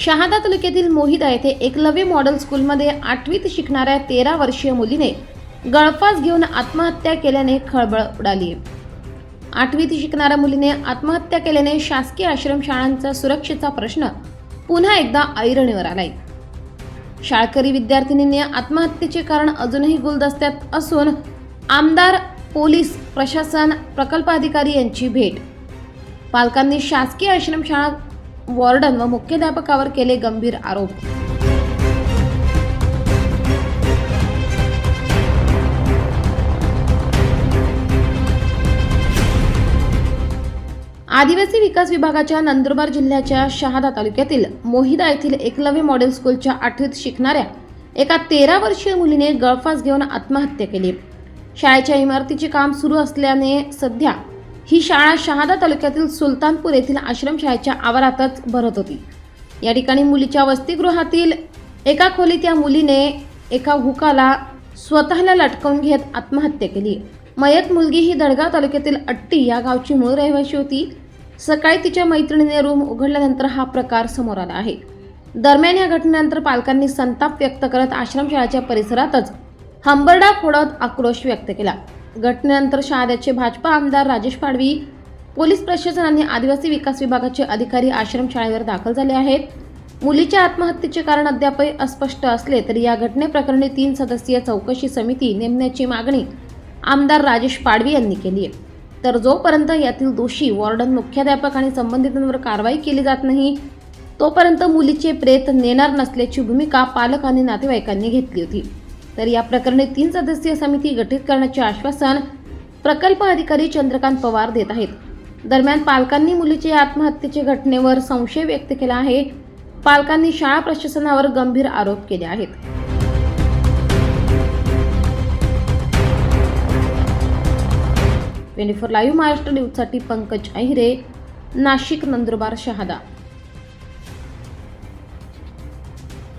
शहादा तालुक्यातील मोहिदा येथे एकलव्य मॉडेल स्कूलमध्ये आठवीत शिकणाऱ्या तेरा वर्षीय मुलीने गळफास घेऊन आत्महत्या केल्याने खळबळ उडाली. आठवीत शिकणाऱ्या मुलीने आत्महत्या केल्याने शासकीय आश्रमशाळांचा सुरक्षेचा प्रश्न पुन्हा एकदा ऐरणीवर आलाय. शाळकरी विद्यार्थिनींनी आत्महत्येचे कारण अजूनही गुलदस्त्यात असून आमदार पोलीस प्रशासन प्रकल्प अधिकारी यांची भेट. पालकांनी शासकीय आश्रमशाळा वॉर्डन व मुख्याध्यापकावर केले गंभीर आरोप. आदिवासी विकास विभागाच्या नंदुरबार जिल्ह्याच्या शहादा तालुक्यातील मोहिदा येथील एकलव्य मॉडेल स्कूलच्या आठवीत शिकणाऱ्या एका तेरा वर्षीय मुलीने गळफास घेऊन आत्महत्या केली. शाळेच्या इमारतीचे काम सुरू असल्याने सध्या ही शाळा शहादा तालुक्यातील सुलतानपूर येथील आश्रमशाळेच्या आवारातच भरत होती. या ठिकाणी मुलीच्या वसतिगृहातील एका खोलीत या मुलीने एका हुकाला स्वतःला लटकवून घेत आत्महत्या केली. मयत मुलगी ही दडगाव तालुक्यातील अट्टी या गावची मूळ रहिवाशी होती. सकाळी तिच्या मैत्रिणीने रूम उघडल्यानंतर हा प्रकार समोर आला आहे. दरम्यान या घटनेनंतर पालकांनी संताप व्यक्त करत आश्रमशाळेच्या परिसरातच हंबरडा फोडत आक्रोश व्यक्त केला. घटनेनंतर शहाद्याचे भाजपा आमदार राजेश पाडवी पोलीस प्रशासन आणि आदिवासी विकास विभागाचे अधिकारी आश्रमशाळेवर दाखल झाले आहेत. मुलीच्या आत्महत्येचे कारण अद्यापही अस्पष्ट असले तरी या घटनेप्रकरणी तीन सदस्यीय चौकशी समिती नेमण्याची मागणी आमदार राजेश पाडवी यांनी केली आहे. तर जोपर्यंत यातील दोषी वॉर्डन मुख्याध्यापक आणि संबंधितांवर कारवाई केली जात नाही तोपर्यंत मुलीचे प्रेत नेणार नसल्याची भूमिका पालक आणि नातेवाईकांनी घेतली होती. तर या प्रकरणी तीन सदस्यीय समिती गठीत करण्याचे आश्वासन प्रकल्प अधिकारी चंद्रकांत पवार देत आहेत. दरम्यान पालकांनी मुलीच्या आत्महत्येच्या घटनेवर संशय व्यक्त केला आहे. पालकांनी शाळा प्रशासनावर गंभीर आरोप केले आहेत. ट्वेंटी फोर लाईव्ह महाराष्ट्र न्यूजसाठी पंकज अहिरे नाशिक नंदुरबार शहादा.